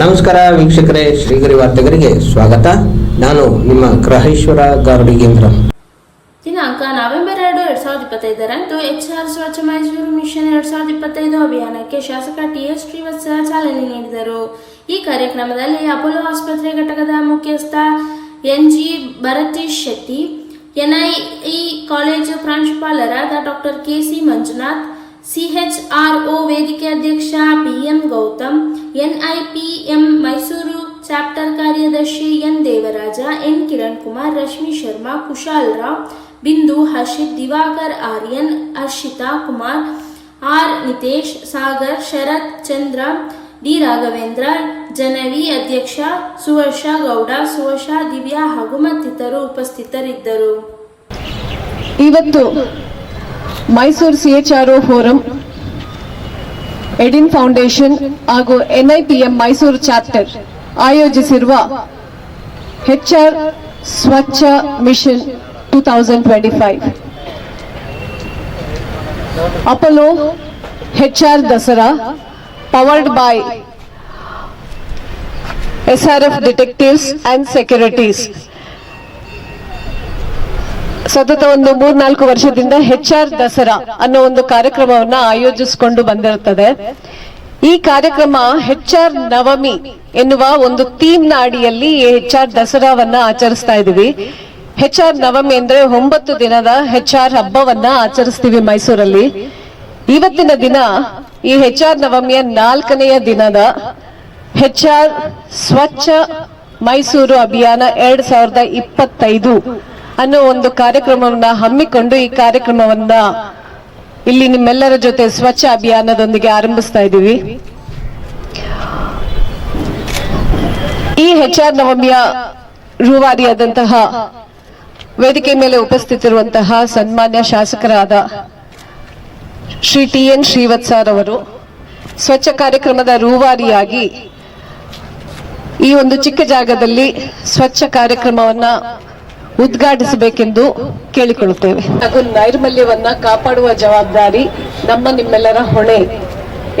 ನಮಸ್ಕಾರ ವೀಕ್ಷಕರೇ, ಶ್ರೀಗರಿ ವಾರ್ತೆಗರಿಗೆ ಸ್ವಾಗತ. ನಾನು ನಿಮ್ಮ ಗ್ರಹೇಶ್ವರ ಗಾರುಡಿಗೇಂದ್ರ ದಿನಾಂಕ ನವೆಂಬರ್ ಎರಡು, ಎರಡ್ ಸಾವಿರದ ಇಪ್ಪತ್ತೈದರಂದು ಎಚ್ ಆರ್ ಸ್ವಚ್ಛ ಮೈಸೂರು ಮಿಷನ್ ಎರಡ್ ಸಾವಿರದ ಇಪ್ಪತ್ತೈದು ಅಭಿಯಾನಕ್ಕೆ ಶಾಸಕ ಟಿ ಎಸ್ ಶ್ರೀವತ್ಸ ಚಾಲನೆ ನೀಡಿದರು. ಈ ಕಾರ್ಯಕ್ರಮದಲ್ಲಿ ಅಪೋಲೋ ಆಸ್ಪತ್ರೆ ಘಟಕದ ಮುಖ್ಯಸ್ಥ N G Bharatish Shetty NIE college ಪ್ರಾಂಶುಪಾಲರಾದ doctor K C Manjunath CHRO ವೇದಿಕೆ ಅಧ್ಯಕ್ಷ BM Gautam, NIPM Mysuru chapter ಕಾರ್ಯದರ್ಶಿ N Devaraja, N Kiran Kumar Rashmi Sharma, Kushal Rao, Bindu Harshit, Diwakar Aryan, Harshita Kumar, R Nitesh, Sagar, Sharath Chandra, D Raghavendra, Jahnavi ಅಧ್ಯಕ್ಷ, ಸುವರ್ಷ ಗೌಡ, ಸುವರ್ಷ ದಿವ್ಯಾ ಹಾಗೂ ಮತ್ತಿತರರು ಉಪಸ್ಥಿತರಿದ್ದರು. ಇವತ್ತು Mysuru C H R O forum ಎಡಿನ್ foundation ಹಾಗೂ NIPM Mysuru chapter ಆಯೋಜಿಸಿರುವ R Swachh mission two thousand twenty five Apollo R Dasara powered by SRF detectives and securities ಸತತ ಒಂದು ಮೂರ್ನಾಲ್ಕು ವರ್ಷದಿಂದ ಹೆಚ್ ಆರ್ ದಸರಾ ಅನ್ನೋ ಒಂದು ಕಾರ್ಯಕ್ರಮವನ್ನ ಆಯೋಜಿಸಿಕೊಂಡು ಬಂದಿರುತ್ತದೆ. ಈ ಕಾರ್ಯಕ್ರಮ ಹೆಚ್ ಆರ್ ನವಮಿ ಎನ್ನುವ ಒಂದು ಥೀಮ್ನ ಅಡಿಯಲ್ಲಿ ಹೆಚ್ ಆರ್ ದಸರಾವನ್ನ ಆಚರಿಸ್ತಾ ಇದೀವಿ ಹೆಚ್ ಆರ್ ನವಮಿ ಅಂದ್ರೆ ಒಂಬತ್ತು ದಿನದ ಹೆಚ್ ಆರ್ ಹಬ್ಬವನ್ನ ಆಚರಿಸ್ತೀವಿ ಮೈಸೂರಲ್ಲಿ. ಇವತ್ತಿನ ದಿನ ಈ ಹೆಚ್ ಆರ್ ನವಮಿಯ ನಾಲ್ಕನೆಯ ದಿನದ ಹೆಚ್ ಆರ್ ಸ್ವಚ್ಛ ಮೈಸೂರು ಅಭಿಯಾನ ಎರಡ್ ಸಾವಿರದ ಇಪ್ಪತ್ತೈದು ಅನ್ನೋ ಒಂದು ಕಾರ್ಯಕ್ರಮವನ್ನ ಹಮ್ಮಿಕೊಂಡು ಈ ಕಾರ್ಯಕ್ರಮವನ್ನ ಇಲ್ಲಿ ನಿಮ್ಮೆಲ್ಲರ ಜೊತೆ ಸ್ವಚ್ಛ ಅಭಿಯಾನದೊಂದಿಗೆ ಆರಂಭಿಸ್ತಾ ಇದ್ದೀವಿ. ಈ ಹೆಚ್ ಆರ್ ನವಮಿಯ ರೂವಾರಿಯಾದಂತಹ ವೇದಿಕೆ ಮೇಲೆ ಉಪಸ್ಥಿತಿರುವಂತಹ ಸನ್ಮಾನ್ಯ ಶಾಸಕರಾದ ಶ್ರೀ ಟಿ ಎನ್ ಶ್ರೀವತ್ಸರ್ ಅವರು ಸ್ವಚ್ಛ ಕಾರ್ಯಕ್ರಮದ ರೂವಾರಿಯಾಗಿ ಈ ಒಂದು ಚಿಕ್ಕ ಜಾಗದಲ್ಲಿ ಸ್ವಚ್ಛ ಕಾರ್ಯಕ್ರಮವನ್ನ ಉದ್ಘಾಟಿಸಬೇಕೆಂದು ಕೇಳಿಕೊಳ್ಳುತ್ತೇವೆ. ಹಾಗೂ ನೈರ್ಮಲ್ಯವನ್ನ ಕಾಪಾಡುವ ಜವಾಬ್ದಾರಿ ನಮ್ಮ ನಿಮ್ಮೆಲ್ಲರ ಹೊಣೆ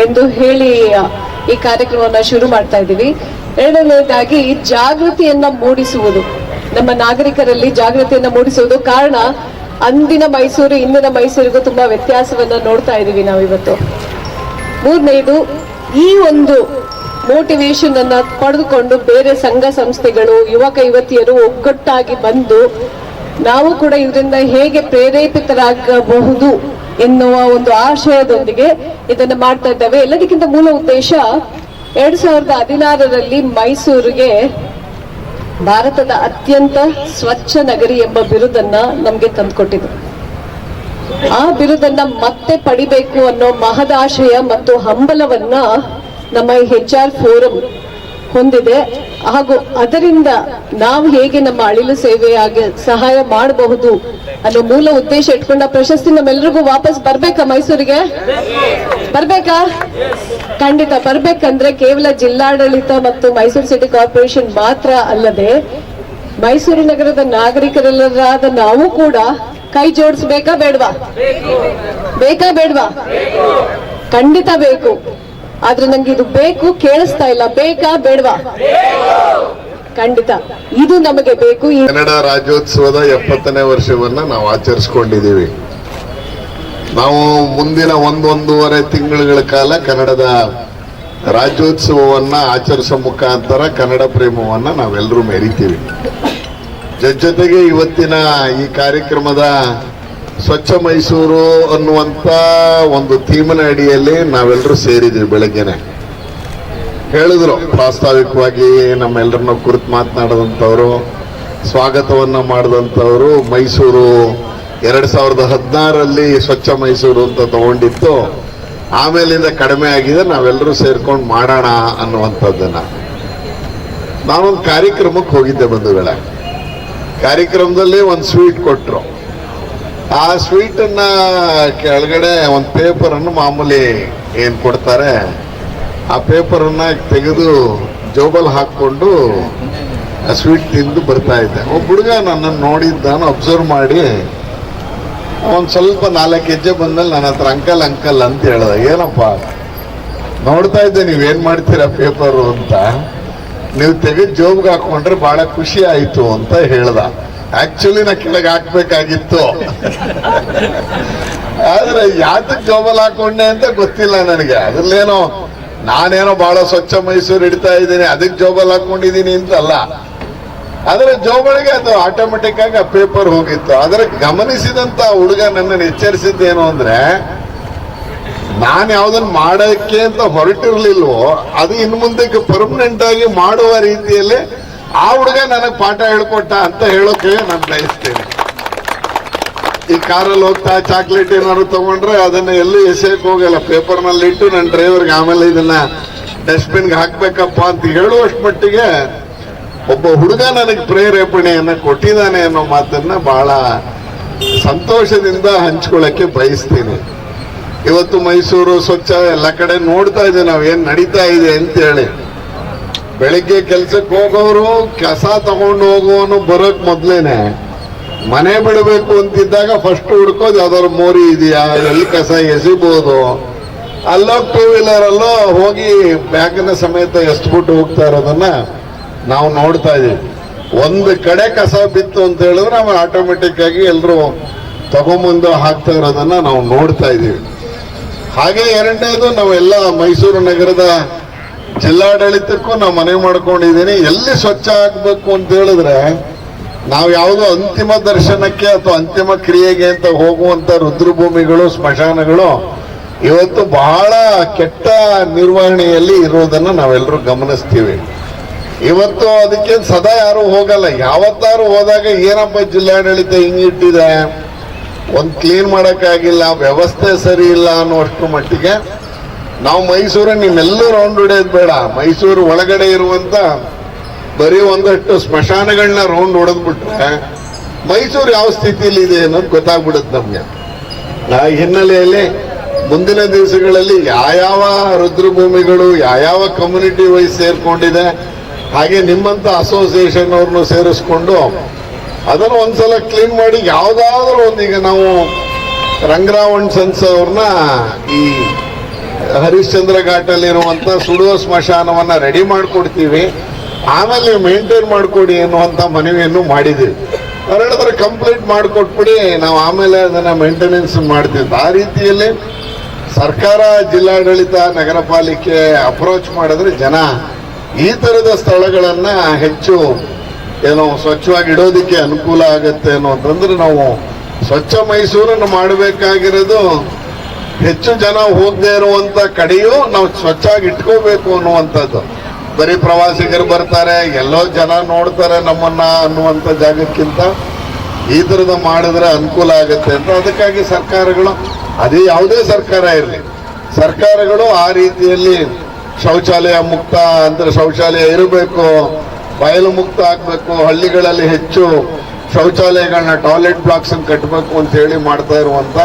ಎಂದು ಹೇಳಿ ಈ ಕಾರ್ಯಕ್ರಮವನ್ನ ಶುರು ಮಾಡ್ತಾ ಇದ್ದೀವಿ. ಎರಡನೇದಾಗಿ ಜಾಗೃತಿಯನ್ನ ಮೂಡಿಸುವುದು. ನಮ್ಮ ನಾಗರಿಕರಲ್ಲಿ ಜಾಗೃತಿಯನ್ನ ಮೂಡಿಸುವುದು ಕಾರಣ ಅಂದಿನ ಮೈಸೂರು, ಇಂದಿನ ಮೈಸೂರಿಗೂ ತುಂಬಾ ವ್ಯತ್ಯಾಸವನ್ನ ನೋಡ್ತಾ ಇದ್ದೀವಿ ನಾವಿವತ್ತು. ಮೂರನೇದು ಈ ಒಂದು ಮೋಟಿವೇಶನ್ ಅನ್ನ ಪಡೆದುಕೊಂಡು ಬೇರೆ ಸಂಘ ಸಂಸ್ಥೆಗಳು ಯುವಕ ಯುವತಿಯರು ಒಗ್ಗಟ್ಟಾಗಿ ಬಂದು ನಾವು ಕೂಡ ಇದರಿಂದ ಹೇಗೆ ಪ್ರೇರೇಪಿತರಾಗಬಹುದು ಎನ್ನುವ ಒಂದು ಆಶಯದೊಂದಿಗೆ ಇದನ್ನ ಮಾಡ್ತಾ ಇದ್ದೇವೆ. ಎಲ್ಲದಕ್ಕಿಂತ ಮೂಲ ಉದ್ದೇಶ ಎರಡ್ ಸಾವಿರದ ಹದಿನಾರರಲ್ಲಿ ಮೈಸೂರಿಗೆ ಭಾರತದ ಅತ್ಯಂತ ಸ್ವಚ್ಛ ನಗರಿ ಎಂಬ ಬಿರುದನ್ನ ನಮ್ಗೆ ತಂದುಕೊಟ್ಟಿದೆ ಆ ಬಿರುದನ್ನ ಮತ್ತೆ ಪಡಿಬೇಕು ಅನ್ನೋ ಮಹದಾಶಯ ಮತ್ತು ಹಂಬಲವನ್ನ ನಮ್ಮ ಹೆಚ್ ಆರ್ ಫೋರಂ ಹೊಂದಿದೆ. ಹಾಗೂ ಅದರಿಂದ ನಾವು ಹೇಗೆ ನಮ್ಮ ಅಳಿಲು ಸೇವೆಯಾಗಿ ಸಹಾಯ ಮಾಡಬಹುದು ಅನ್ನೋ ಮೂಲ ಉದ್ದೇಶ ಇಟ್ಕೊಂಡ ಪ್ರಶಸ್ತಿ ನಮ್ಮೆಲ್ರಿಗೂ ವಾಪಸ್ ಬರ್ಬೇಕಾ ಮೈಸೂರಿಗೆ? ಬರ್ಬೇಕಾ? ಖಂಡಿತ ಬರ್ಬೇಕಂದ್ರೆ ಕೇವಲ ಜಿಲ್ಲಾಡಳಿತ ಮತ್ತು ಮೈಸೂರು ಸಿಟಿ ಕಾರ್ಪೊರೇಷನ್ ಮಾತ್ರ ಅಲ್ಲದೆ ಮೈಸೂರು ನಗರದ ನಾಗರಿಕರೆಲ್ಲರಾದ ನಾವು ಕೂಡ ಕೈ ಜೋಡಿಸ್ಬೇಕಾ ಬೇಡ್ವಾ? ಬೇಕಾ ಬೇಡ್ವಾ? ಖಂಡಿತ ಬೇಕು. ಆದ್ರೆ ನಂಗೆ ಇದು ಬೇಕು, ಕೇಳಿಸ್ತಾ ಇಲ್ಲ. ಬೇಕಾ, ಬೇಡವಾ? ಖಂಡಿತ. ಇದು ನಮಗೆ ಬೇಕು. ಕನ್ನಡ ರಾಜ್ಯೋತ್ಸವದ ಎಪ್ಪತ್ತನೇ ವರ್ಷವನ್ನ ನಾವು ಆಚರಿಸ್ಕೊಂಡಿದ್ದೀವಿ. ನಾವು ಮುಂದಿನ ಒಂದೊಂದೂವರೆ ತಿಂಗಳುಗಳ ಕಾಲ ಕನ್ನಡದ ರಾಜ್ಯೋತ್ಸವವನ್ನ ಆಚರಿಸೋ ಮುಖಾಂತರ ಕನ್ನಡ ಪ್ರೇಮವನ್ನ ನಾವೆಲ್ಲರೂ ಮೆರಿತೀವಿ. ಜೊತೆಗೆ ಇವತ್ತಿನ ಈ ಕಾರ್ಯಕ್ರಮದ ಸ್ವಚ್ಛ ಮೈಸೂರು ಅನ್ನುವಂತ ಒಂದು ಥೀಮನ ಅಡಿಯಲ್ಲಿ ನಾವೆಲ್ಲರೂ ಸೇರಿದ್ದೀವಿ ಬೆಳಗ್ಗೆನೆ. ಹೇಳಿದ್ರು ಪ್ರಾಸ್ತಾವಿಕವಾಗಿ ನಮ್ಮೆಲ್ಲರನ್ನ ಕುರಿತು ಮಾತನಾಡಿದಂಥವ್ರು, ಸ್ವಾಗತವನ್ನ ಮಾಡಿದಂಥವರು, ಮೈಸೂರು ಎರಡು ಸಾವಿರದ ಹದಿನಾರರಲ್ಲಿ ಸ್ವಚ್ಛ ಮೈಸೂರು ಅಂತ ತಗೊಂಡಿತ್ತು. ಆಮೇಲಿಂದ ಕಡಿಮೆ ಆಗಿದೆ ನಾವೆಲ್ಲರೂ ಸೇರ್ಕೊಂಡು ಮಾಡೋಣ ಅನ್ನುವಂಥದ್ದನ್ನ. ನಾನೊಂದು ಕಾರ್ಯಕ್ರಮಕ್ಕೆ ಹೋಗಿದ್ದೆ ಬಂಧುಗಳೇ ಕಾರ್ಯಕ್ರಮದಲ್ಲಿ ಒಂದು ಸ್ವೀಟ್ ಕೊಟ್ರು. ಆ ಸ್ವೀಟ್ ಅನ್ನ ಕೆಳಗಡೆ ಒಂದು ಪೇಪರ್ ಅನ್ನು ಮಾಮೂಲಿ ಏನ್ ಕೊಡ್ತಾರೆ, ಆ ಪೇಪರ್ ಅನ್ನ ತೆಗೆದು ಜೋಬಲ್ ಹಾಕೊಂಡು ಆ ಸ್ವೀಟ್ ತಿಂದು ಬರ್ತಾ ಇದ್ದೆ. ಒಬ್ಬ ಹುಡುಗ ನನ್ನನ್ನು ನೋಡಿದ್ದಾನು ಅಬ್ಸರ್ವ್ ಮಾಡಿ ಒಂದು ಸ್ವಲ್ಪ ನಾಲ್ಕು ಹೆಜ್ಜೆ ಬಂದ್ಮೇಲೆ ನನ್ನ ಹತ್ರ ಅಂಕಲ್ ಅಂಕಲ್ ಅಂತ ಹೇಳ್ದ. ಏನಪ್ಪ? ನೋಡ್ತಾ ಇದ್ದೆ ನೀವೇನು ಮಾಡ್ತೀರಾ ಪೇಪರು ಅಂತ. ನೀವು ತೆಗೆದು ಜೋಬ್ಗೆ ಹಾಕೊಂಡ್ರೆ ಬಹಳ ಖುಷಿ ಆಯ್ತು ಅಂತ ಹೇಳ್ದ. ಆಕ್ಚುಲಿ ನಾ ಕೆಳಗೆ ಹಾಕ್ಬೇಕಾಗಿತ್ತು. ಆದ್ರೆ ಯಾತಕ್ ಜೋಬಲ್ ಹಾಕೊಂಡೆ ಅಂತ ಗೊತ್ತಿಲ್ಲ ನನಗೆ. ಅದ್ರಲ್ಲೇನೋ, ನಾನೇನೋ ಬಹಳ ಸ್ವಚ್ಛ ಮೈಸೂರು ಇಡ್ತಾ ಇದ್ದೀನಿ, ಅದಕ್ಕೆ ಜೋಬಲ್ ಹಾಕೊಂಡಿದ್ದೀನಿ ಅಂತ ಅಲ್ಲ ಆದ್ರೆ ಜೋಬಳಿಗೆ ಅದು ಆಟೋಮೆಟಿಕ್ ಆಗಿ ಆ ಪೇಪರ್ ಹೋಗಿತ್ತು. ಆದ್ರೆ ಗಮನಿಸಿದಂತ ಹುಡುಗ ನನ್ನನ್ನು ಎಚ್ಚರಿಸಿದ್ದೇನು ಅಂದ್ರೆ, ನಾನು ಯಾವ್ದನ್ನ ಮಾಡಕ್ಕೆ ಅಂತ ಹೊರಟಿರ್ಲಿಲ್ವೋ, ಅದು ಇನ್ನು ಮುಂದಕ್ಕೆ ಪರ್ಮನೆಂಟ್ ಆಗಿ ಮಾಡುವ ರೀತಿಯಲ್ಲಿ ಆ ಹುಡುಗ ನನಗೆ ಪಾಠ ಹೇಳ್ಕೊಟ್ಟ ಅಂತ ಹೇಳೋಕೆ ನಾನು ಬಯಸ್ತೇನೆ. ಈ ಕಾರಲ್ಲಿ ಹೋಗ್ತಾ ಚಾಕ್ಲೇಟ್ ಏನಾದ್ರು ತಗೊಂಡ್ರೆ ಅದನ್ನ ಎಲ್ಲೂ ಎಸೆಯಕ್ ಹೋಗಲ್ಲ. ಪೇಪರ್ನಲ್ಲಿ ಇಟ್ಟು ನನ್ನ ಡ್ರೈವರ್ಗೆ ಆಮೇಲೆ ಇದನ್ನ ಡಸ್ಟ್ಬಿನ್ಗೆ ಹಾಕ್ಬೇಕಪ್ಪ ಅಂತ ಹೇಳುವಷ್ಟು ಮಟ್ಟಿಗೆ ಒಬ್ಬ ಹುಡುಗ ನನಗೆ ಪ್ರೇರೇಪಣೆಯನ್ನ ಕೊಟ್ಟಿದ್ದಾನೆ ಅನ್ನೋ ಮಾತನ್ನ ಬಹಳ ಸಂತೋಷದಿಂದ ಹಂಚ್ಕೊಳ್ಳಕ್ಕೆ ಬಯಸ್ತೀನಿ. ಇವತ್ತು ಮೈಸೂರು, ಸ್ವಚ್ಛ ಎಲ್ಲ ಕಡೆ ನೋಡ್ತಾ ನಾವು ಏನ್ ನಡೀತಾ ಇದೆ ಅಂತ ಹೇಳಿ ಬೆಳಿಗ್ಗೆ ಕೆಲ್ಸಕ್ಕೆ ಹೋಗೋರು ಕಸ ತಗೊಂಡು ಹೋಗೋನು ಬರೋಕ್ ಮೊದ್ಲೇನೆ. ಮನೆ ಬಿಡಬೇಕು ಅಂತಿದ್ದಾಗ ಫಸ್ಟ್ ಹುಡ್ಕೋದು ಯಾವ್ದಾದ್ರು ಮೋರಿ ಇದೆಯಾ? ಎಲ್ಲಿ ಕಸ ಎಸಿಬಹುದು ಅಲ್ಲೋ ಟೂ ವೀಲರ್ ಅಲ್ಲೋ ಹೋಗಿ ಬ್ಯಾಗಿನ ಸಮೇತ ಎಸ್ಬಿಟ್ಟು ಹೋಗ್ತಾ ಇರೋದನ್ನ ನಾವು ನೋಡ್ತಾ ಇದೀವಿ ಒಂದು ಕಡೆ ಕಸ ಬಿತ್ತು ಅಂತ ಹೇಳಿದ್ರೆ ನಾವು ಆಟೋಮೆಟಿಕ್ ಆಗಿ ಎಲ್ಲರೂ ತಗೊಂಬಂದು ಹಾಕ್ತಾ ಇರೋದನ್ನ ನಾವು ನೋಡ್ತಾ ಇದೀವಿ ಹಾಗೆ ಎರಡನೇದು ನಾವೆಲ್ಲ ಮೈಸೂರು ನಗರದ ಜಿಲ್ಲಾಡಳಿತಕ್ಕೂ ನಾವು ಮನೆ ಮಾಡ್ಕೊಂಡಿದ್ದೀನಿ ಎಲ್ಲಿ ಸ್ವಚ್ಛ ಆಗಬೇಕು ಅಂತ ಹೇಳಿದ್ರೆ ನಾವು ಯಾವುದೋ ಅಂತಿಮ ದರ್ಶನಕ್ಕೆ ಅಥವಾ ಅಂತಿಮ ಕ್ರಿಯೆಗೆ ಅಂತ ಹೋಗುವಂತ ರುದ್ರಭೂಮಿಗಳು, ಸ್ಮಶಾನಗಳು ಇವತ್ತು ಬಹಳ ಕೆಟ್ಟ ನಿರ್ವಹಣೆಯಲ್ಲಿ ಇರೋದನ್ನು ನಾವೆಲ್ಲರೂ ಗಮನಿಸ್ತೀವಿ. ಇವತ್ತು ಅದಕ್ಕೆ ಸದಾ ಯಾರು ಹೋಗಲ್ಲ. ಯಾವತ್ತಾರು ಹೋದಾಗ ಏನಪ್ಪ ಜಿಲ್ಲಾಡಳಿತ ಹಿಂಗಿಟ್ಟಿದೆ ಒಂದ್ ಕ್ಲೀನ್ ಮಾಡೋಕ್ಕಾಗಿಲ್ಲ, ವ್ಯವಸ್ಥೆ ಸರಿ ಇಲ್ಲ ಅನ್ನೋಷ್ಟು ಮಟ್ಟಿಗೆ ನಾವು ಮೈಸೂರು ನಿಮ್ಮೆಲ್ಲೂ ರೌಂಡ್ ಹೊಡೆಯೋದು ಬೇಡ. ಮೈಸೂರು ಒಳಗಡೆ ಇರುವಂತ ಬರೀ ಒಂದಷ್ಟು ಸ್ಮಶಾನಗಳನ್ನ ರೌಂಡ್ ಹೊಡೆದ್ಬಿಟ್ರೆ ಮೈಸೂರು ಯಾವ ಸ್ಥಿತಿಯಲ್ಲಿ ಇದೆ ಅನ್ನೋದು ಗೊತ್ತಾಗ್ಬಿಡುತ್ತೆ ನಮಗೆ. ಆ ಹಿನ್ನೆಲೆಯಲ್ಲಿ ಮುಂದಿನ ದಿವಸಗಳಲ್ಲಿ ಯಾವ್ಯಾವ ರುದ್ರಭೂಮಿಗಳು ಯಾವ್ಯಾವ ಕಮ್ಯುನಿಟಿ ವೈಸ್ ಸೇರ್ಕೊಂಡಿದೆ, ಹಾಗೆ ನಿಮ್ಮಂತ ಅಸೋಸಿಯೇಷನ್ ಅವ್ರನ್ನು ಸೇರಿಸ್ಕೊಂಡು ಅದನ್ನು ಒಂದ್ಸಲ ಕ್ಲೀನ್ ಮಾಡಿ, ಯಾವ್ದಾದ್ರು ಒಂದೀಗ ನಾವು ರಂಗರಾವಣ್ ಸನ್ಸ್ ಅವ್ರನ್ನ ಈ ಹರಿಶ್ಚಂದ್ರ ಘಾಟಲ್ಲಿ ಇರುವಂತ ಸುಡುವ ಸ್ಮಶಾನವನ್ನ ರೆಡಿ ಮಾಡ್ಕೊಡ್ತೀವಿ. ಆಮೇಲೆ ನೀವು ಮೇಂಟೈನ್ ಮಾಡ್ಕೊಡಿ ಅನ್ನುವಂತ ಮನವಿಯನ್ನು ಮಾಡಿದ್ದೀವಿ. ಅವ್ರು ಹೇಳಿದ್ರೆ ಕಂಪ್ಲೀಟ್ ಮಾಡಿಕೊಟ್ಬಿಡಿ, ನಾವು ಆಮೇಲೆ ಅದನ್ನ ಮೇಂಟೆನೆನ್ಸ್ ಮಾಡ್ತೀವಿ. ಆ ರೀತಿಯಲ್ಲಿ ಸರ್ಕಾರ, ಜಿಲ್ಲಾಡಳಿತ, ನಗರ ಪಾಲಿಕೆ ಅಪ್ರೋಚ್ ಮಾಡಿದ್ರೆ ಜನ ಈ ತರದ ಸ್ಥಳಗಳನ್ನ ಹೆಚ್ಚು ಏನು ಸ್ವಚ್ಛವಾಗಿ ಇಡೋದಕ್ಕೆ ಅನುಕೂಲ ಆಗುತ್ತೆ ಅನ್ನೋದಂದ್ರೆ ನಾವು ಸ್ವಚ್ಛ ಮೈಸೂರನ್ನು ಮಾಡಬೇಕಾಗಿರೋದು ಹೆಚ್ಚು ಜನ ಹೋಗದೆ ಇರುವಂತ ಕಡೆಯೂ ನಾವು ಸ್ವಚ್ಛಾಗಿ ಇಟ್ಕೋಬೇಕು ಅನ್ನುವಂಥದ್ದು. ಬರೀ ಪ್ರವಾಸಿಗರು ಬರ್ತಾರೆ, ಎಲ್ಲೋ ಜನ ನೋಡ್ತಾರೆ ನಮ್ಮನ್ನ ಅನ್ನುವಂಥ ಜಾಗಕ್ಕಿಂತ. ಈ ಥರದ ಮಾಡಿದ್ರೆ ಅನುಕೂಲ ಆಗುತ್ತೆ ಅಂತ ಅದಕ್ಕಾಗಿ ಸರ್ಕಾರಗಳು, ಅದೇ ಯಾವುದೇ ಸರ್ಕಾರ ಇರಲಿ, ಸರ್ಕಾರಗಳು ಆ ರೀತಿಯಲ್ಲಿ ಶೌಚಾಲಯ ಮುಕ್ತ ಅಂದ್ರೆ ಶೌಚಾಲಯ ಇರಬೇಕು, ಬಯಲು ಮುಕ್ತ ಆಗಬೇಕು, ಹಳ್ಳಿಗಳಲ್ಲಿ ಹೆಚ್ಚು ಶೌಚಾಲಯಗಳನ್ನ ಟಾಯ್ಲೆಟ್ ಬ್ಲಾಕ್ಸ್ ಕಟ್ಟಬೇಕು ಅಂತ ಹೇಳಿ ಮಾಡ್ತಾ ಇರುವಂತ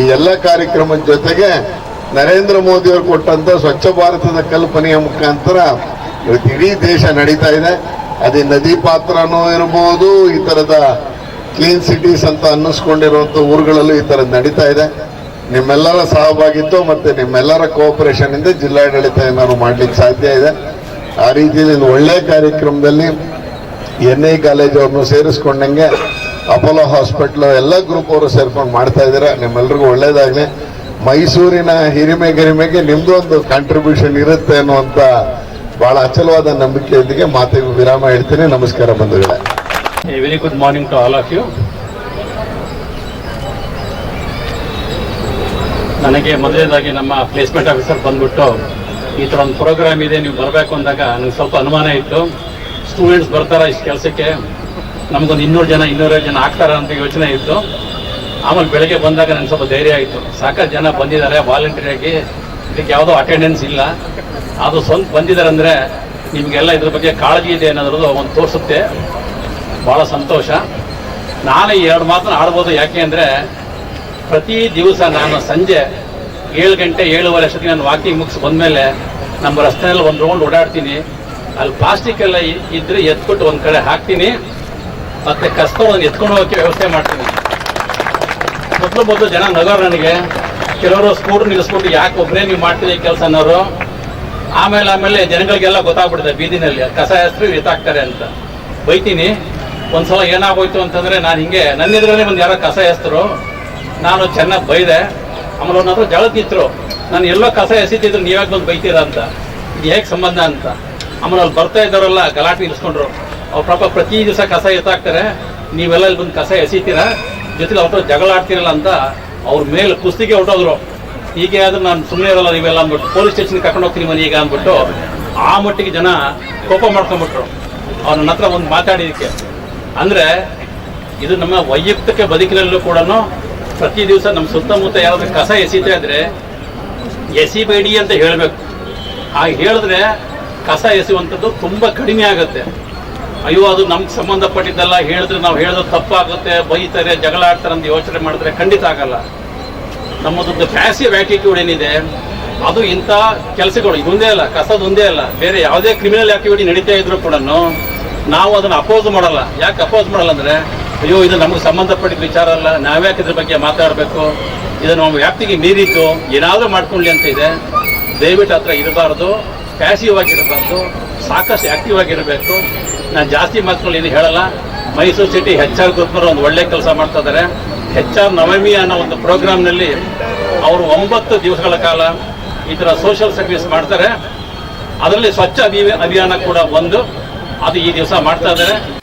ಈ ಎಲ್ಲ ಕಾರ್ಯಕ್ರಮದ ಜೊತೆಗೆ ನರೇಂದ್ರ ಮೋದಿ ಅವರು ಕೊಟ್ಟಂತ ಸ್ವಚ್ಛ ಭಾರತದ ಕಲ್ಪನೆಯ ಮುಖಾಂತರ ಇವತ್ತು ಇಡೀ ದೇಶ ನಡೀತಾ ಇದೆ. ಅದೇ ನದಿ ಪಾತ್ರನೂ ಇರಬಹುದು ಈ ತರದ ಕ್ಲೀನ್ ಸಿಟೀಸ್ ಅಂತ ಅನ್ನಿಸ್ಕೊಂಡಿರುವಂತ ಊರುಗಳಲ್ಲೂ ಈ ತರ ನಡೀತಾ ಇದೆ. ನಿಮ್ಮೆಲ್ಲರ ಸಹಭಾಗಿತ್ವ ಮತ್ತೆ ನಿಮ್ಮೆಲ್ಲರ ಕೋಆಪರೇಷನ್ ಇಂದ ಜಿಲ್ಲಾಡಳಿತ ಏನಾದ್ರು ಮಾಡ್ಲಿಕ್ಕೆ ಸಾಧ್ಯ ಇದೆ. ಆ ರೀತಿಯಲ್ಲಿ ಒಳ್ಳೆ ಕಾರ್ಯಕ್ರಮದಲ್ಲಿ ಎನ್ ಐ ಕಾಲೇಜ್ ಸೇರಿಸ್ಕೊಂಡಂಗೆ ಅಪೋಲೋ ಹಾಸ್ಪಿಟ್ಲು ಎಲ್ಲ ಗ್ರೂಪ್ ಅವರು ಸೇರ್ಕೊಂಡು ಮಾಡ್ತಾ ಇದ್ದಾರೆ. ನಿಮ್ಮೆಲ್ರಿಗೂ ಒಳ್ಳೇದಾಗ್ಲಿ. ಮೈಸೂರಿನ ಹಿರಿಮೆ ಗರಿಮೆಗೆ ನಿಮ್ಮದು ಒಂದು ಕಾಂಟ್ರಿಬ್ಯೂಷನ್ ಇರುತ್ತೆ ಅನ್ನುವಂತ ಬಹಳ ಅಚಲವಾದ ನಂಬಿಕೆಯೊಂದಿಗೆ ಮಾತಿಗೆ ವಿರಾಮ ಹೇಳ್ತೀನಿ. ನಮಸ್ಕಾರ ಬಂಧುಗಳೇ. Very good morning to all of you. ನನಗೆ ಮೊದಲನೇದಾಗಿ ನಮ್ಮ ಪ್ಲೇಸ್ಮೆಂಟ್ ಆಫೀಸರ್ ಬಂದ್ಬಿಟ್ಟು ಈ ಥರ ಒಂದು ಪ್ರೋಗ್ರಾಮ್ ಇದೆ, ನೀವು ಬರಬೇಕು ಅಂದಾಗ ನನಗೆ ಸ್ವಲ್ಪ ಅನುಮಾನ ಇತ್ತು. ಸ್ಟೂಡೆಂಟ್ಸ್ ಬರ್ತಾರ ಇಷ್ಟು ಕೆಲಸಕ್ಕೆ? ನಮಗೊಂದು ಇನ್ನೂರು ಜನ ಇನ್ನೂರೈದು ಜನ ಆಗ್ತಾರ ಅಂತ ಯೋಚನೆ ಇತ್ತು. ಆಮೇಲೆ ಬೆಳಗ್ಗೆ ಬಂದಾಗ ನನಗೆ ಸ್ವಲ್ಪ ಧೈರ್ಯ ಆಯಿತು. ಸಾಕಷ್ಟು ಜನ ಬಂದಿದ್ದಾರೆ ವಾಲಂಟಿಯರಾಗಿ ಇದಕ್ಕೆ ಯಾವುದೋ ಅಟೆಂಡೆನ್ಸ್ ಇಲ್ಲ. ಅದು ಸ್ವಂತ ಬಂದಿದ್ದಾರೆ ಅಂದರೆ ನಿಮಗೆಲ್ಲ ಇದ್ರ ಬಗ್ಗೆ ಕಾಳಜಿ ಇದೆ ಅನ್ನೋದ್ರದ್ದು ಒಂದು ತೋರಿಸುತ್ತೆ. ಭಾಳ ಸಂತೋಷ. ನಾಳೆ ಎರಡು ಮಾತ್ರ ಆಡ್ಬೋದು. ಯಾಕೆ ಅಂದರೆ ಪ್ರತಿ ದಿವಸ ನಾನು ಸಂಜೆ ಏಳು ಗಂಟೆ ಏಳುವರೆ ಅಷ್ಟೊತ್ತಿಗೆ ನಾನು ವಾಕಿಂಗ್ ಮುಗಿಸಿ ಬಂದಮೇಲೆ ನಮ್ಮ ರಸ್ತೆಯಲ್ಲಿ ಒಂದು ರೌಂಡ್ ಓಡಾಡ್ತೀನಿ. ಅಲ್ಲಿ ಪ್ಲಾಸ್ಟಿಕ್ ಎಲ್ಲ ಇದ್ದರೆ ಇದ್ರೆ ಎತ್ಬಿಟ್ಟು ಒಂದು ಕಡೆ ಹಾಕ್ತೀನಿ. ಮತ್ತೆ ಕಸ್ಕೊಂಡು ಎತ್ಕೊಂಡು ಹೋಗೋಕ್ಕೆ ವ್ಯವಸ್ಥೆ ಮಾಡ್ತೀನಿ. ಮೊದಲು ಮೊದಲು ಜನ ನಗೋರು ನನಗೆ. ಕೆಲವರು ಸ್ಕೂಟರ್ ನಿಲ್ಲಿಸ್ಬಿಟ್ಟು ಯಾಕೆ ಒಬ್ಬರೇ ನೀವು ಮಾಡ್ತೀರಿ ಕೆಲಸ ಅನ್ನೋರು. ಆಮೇಲೆ ಆಮೇಲೆ ಜನಗಳಿಗೆಲ್ಲ ಗೊತ್ತಾಗ್ಬಿಡುತ್ತೆ ಬೀದಿನಲ್ಲಿ, ಕಸ ಹೆಸರು ಎತ್ತಾಕ್ತಾರೆ ಅಂತ. ಬೈತೀನಿ, ಒಂದ್ಸಲ ಏನಾಗೋಯ್ತು ಅಂತಂದ್ರೆ ನಾನು ಹಿಂಗೆ ನನ್ನ ಎದುರಲ್ಲೇ ಒಂದು ಯಾರೋ ಕಸ ಎಸ್ತರು ನಾನು ಚೆನ್ನಾಗಿ ಬೈದೆ. ಆಮೇಲೆ ಅವ್ನ ಹತ್ರ ನಾನು ಎಲ್ಲೋ ಕಸ ಎಸಿತಿದ್ರು ನೀವ್ಯಾಕೆ ಬಂದು ಬೈತೀರಾ ಅಂತ. ಇದು ಹೇಗೆ ಸಂಬಂಧ ಅಂತ. ಆಮೇಲೆ ಅಲ್ಲಿ ಬರ್ತಾ ಇದ್ದಾರಲ್ಲ ಗಲಾಟೆ ನಿಲ್ಸ್ಕೊಂಡ್ರು ಅವ್ರ ಪಾಪ ಪ್ರತಿ ದಿವಸ ಕಸ ಎತ್ತಾಕ್ತಾರೆ. ನೀವೆಲ್ಲ ಇಲ್ಲಿ ಬಂದು ಕಸ ಎಸಿತೀರಾ? ಜೊತೆಲಿ ಅವ್ರ ಜಗಳ ಆಡ್ತೀರಲ್ಲ ಅಂತ ಅವ್ರ ಮೇಲೆ ಕುಸ್ತಿಗೆ ಹೊಟ್ಟೋದ್ರು ಹೀಗೆ ಆದ್ರೆ ನಾನು ಸುಮ್ಮನೆ ಇರಲ್ಲ ನೀವೆಲ್ಲ ಅಂದ್ಬಿಟ್ಟು ಪೊಲೀಸ್ ಸ್ಟೇಷನ್ಗೆ ಕರ್ಕೊಂಡು ಹೋಗ್ತೀನಿ ಮನೆಗೆ ಅಂದ್ಬಿಟ್ಟು ಆ ಮಟ್ಟಿಗೆ ಜನ ಕೋಪ ಮಾಡ್ಕೊಂಡ್ಬಿಟ್ರು. ಅವ್ರ ನನ್ನ ಹತ್ರ ಒಂದು ಮಾತಾಡಿದಕ್ಕೆ ಅಂದರೆ ಇದು ನಮ್ಮ ವೈಯಕ್ತಿಕ ಬದುಕಿನಲ್ಲೂ ಕೂಡ ಪ್ರತಿ ದಿವಸ ನಮ್ಮ ಸುತ್ತಮುತ್ತ ಯಾರಾದ್ರೂ ಕಸ ಎಸಿತಾ ಇದ್ರೆ ಎಸಿಬೇಡಿ ಅಂತ ಹೇಳಬೇಕು. ಹಾಗೆ ಹೇಳಿದ್ರೆ ಕಸ ಎಸೆಯುವಂಥದ್ದು ತುಂಬ ಕಡಿಮೆ ಆಗುತ್ತೆ. ಅಯ್ಯೋ, ಅದು ನಮ್ಗೆ ಸಂಬಂಧಪಟ್ಟಿದ್ದಲ್ಲ, ಹೇಳಿದ್ರೆ ನಾವು ಹೇಳಿದ್ರೆ ತಪ್ಪಾಗುತ್ತೆ, ಬೈತಾರೆ, ಜಗಳ ಆಡ್ತಾರೆ ಅಂತ ಯೋಚನೆ ಮಾಡಿದ್ರೆ ಖಂಡಿತ ಆಗಲ್ಲ. ನಮ್ಮದೊಂದು ಪ್ಯಾಸಿವ್ ಆಟಿಟ್ಯೂಡ್ ಏನಿದೆ, ಅದು ಇಂಥ ಕೆಲಸಗಳು, ಇದೊಂದೇ ಅಲ್ಲ, ಕಸದ ಒಂದೇ ಅಲ್ಲ, ಬೇರೆ ಯಾವುದೇ ಕ್ರಿಮಿನಲ್ ಆಕ್ಟಿವಿಟಿ ನಡೀತಾ ಇದ್ರು ಕೂಡ ನಾವು ಅದನ್ನು ಅಪೋಸ್ ಮಾಡಲ್ಲ. ಯಾಕೆ ಅಪೋಸ್ ಮಾಡಲ್ಲ ಅಂದರೆ, ಅಯ್ಯೋ, ಇದು ನಮಗೆ ಸಂಬಂಧಪಟ್ಟಿದ ವಿಚಾರ ಅಲ್ಲ ನಾವ್ಯಾಕೆ ಇದ್ರ ಬಗ್ಗೆ ಮಾತಾಡಬೇಕು? ಇದನ್ನು ನಮ್ಮ ವ್ಯಾಪ್ತಿಗೆ ಮೀರಿದ್ದು, ಏನಾದರೂ ಮಾಡ್ಕೊಳ್ಳಿ ಅಂತ ಇದೆ. ದಯವಿಟ್ಟು ಹತ್ರ ಇರಬಾರ್ದು ಪ್ಯಾಸಿವ್ ಆಗಿರಬಾರ್ದು, ಸಾಕಷ್ಟು ಆಕ್ಟಿವ್ ಆಗಿರಬೇಕು. ನಾನು ಜಾಸ್ತಿ ಮಾತುಗಳು ಏನು ಹೇಳಲ್ಲ. ಮೈಸೂರು ಸಿಟಿ ಹೆಚ್ ಆರ್ ಗ್ರೂಪ್ನವರು ಒಂದು ಒಳ್ಳೆ ಕೆಲಸ ಮಾಡ್ತಾ ಇದ್ದಾರೆ. ಹೆಚ್ ಆರ್ ನವಮಿ ಅನ್ನೋ ಒಂದು ಪ್ರೋಗ್ರಾಮ್ನಲ್ಲಿ ಅವರು ಒಂಬತ್ತು ದಿವಸಗಳ ಕಾಲ ಈ ಥರ ಸೋಷಿಯಲ್ ಸರ್ವಿಸ್ ಮಾಡ್ತಾರೆ. ಅದರಲ್ಲಿ ಸ್ವಚ್ಛ ಅಭಿ- ಅಭಿಯಾನ ಕೂಡ ಒಂದು. ಅದು ಈ ದಿವಸ ಮಾಡ್ತಾ ಇದ್ದಾರೆ.